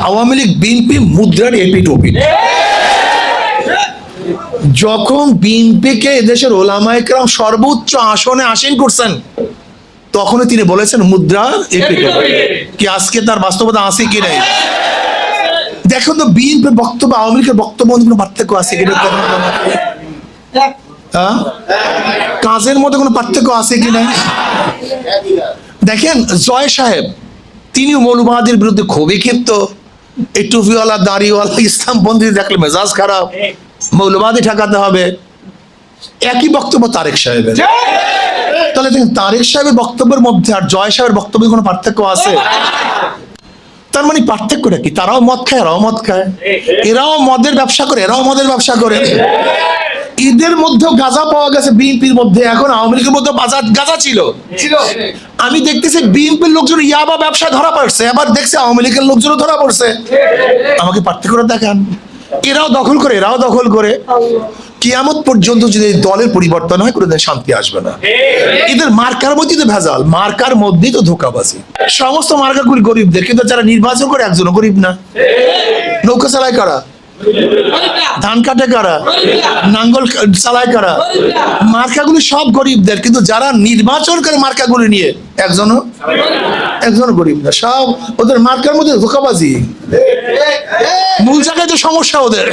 Awami League, BNP, মুদ্রার এপিট ওপিট যখন বিএনপিকে এদেশের ওলামাইকরাম সর্বোচ্চ আসনে আসীন করছেন, তখনই তিনি বলেছেন মুদ্রা কি আজকে তার বাস্তবতা আছে কি নাই? দেখুন তো বিএনপি বক্তব্য, আওয়ামী লীগের বক্তব্য কোনো পার্থক্য আছে? কি না? হ্যাঁ? কাজের মধ্যে কোনো পার্থক্য আছে কি না দেখেন, জয় সাহেব তিনি মৌলবাদীর বিরুদ্ধে খুবই ক্ষিপ্ত। এই টুপিওয়ালা দাড়িওয়ালা ইসলামপন্থী দেখলে মেজাজ খারাপ। মৌলবাদী ঠেকাতে হবে। একই বক্তব্য তারেক সাহেবের। তাহলে দেখুন তারেক সাহেবের বক্তব্যের মধ্যে আর জয় সাহেবের বক্তব্যে কোনো পার্থক্য আছে? তার মানে পার্থক্যটা কি? তারাও মদ খায় এরাও মদ খায়। এরাও মদের ব্যবসা করে এরাও মদের ব্যবসা করে। মধ্যেও গাঁজা পাওয়া গেছে বিএনপির মধ্যে। এখন আওয়ামী লীগের মধ্যে বাজার গাঁজা ছিল। ছিল। আমি দেখতেছি বিএনপির লোকজন ইয়াবা ব্যবসা ধরা পড়ছে আবার দেখছি আওয়ামী লীগের লোকজনও ধরা পড়ছে। আমাকে পার্থক্যটা দেখান। এরাও দখল করে এরাও দখল করে। কিয়ামত পর্যন্ত যদি দলের পরিবর্তন হয় কোনোদিন শান্তি আসবে না। এদের মার্কার মধ্যেই তো ভেজাল মার্কার মধ্যেই তো ধোকাবাজি। সমস্ত মার্কাগুলি গরিবদের কিন্তু যারা নির্বাচন করে একজনও গরিব না। নৌকা চালায় কারা? ধান কাটে কারা? নাঙ্গল চালায় কারা? মার্কাগুলি সব গরিবদের, কিন্তু যারা নির্বাচন করে মার্কাগুলি নিয়ে, একজনও একজন গরিব না, সব ওদের মার্কার মধ্যে ধোকাবাজি। মূল জায়গায় তো সমস্যা ওদের।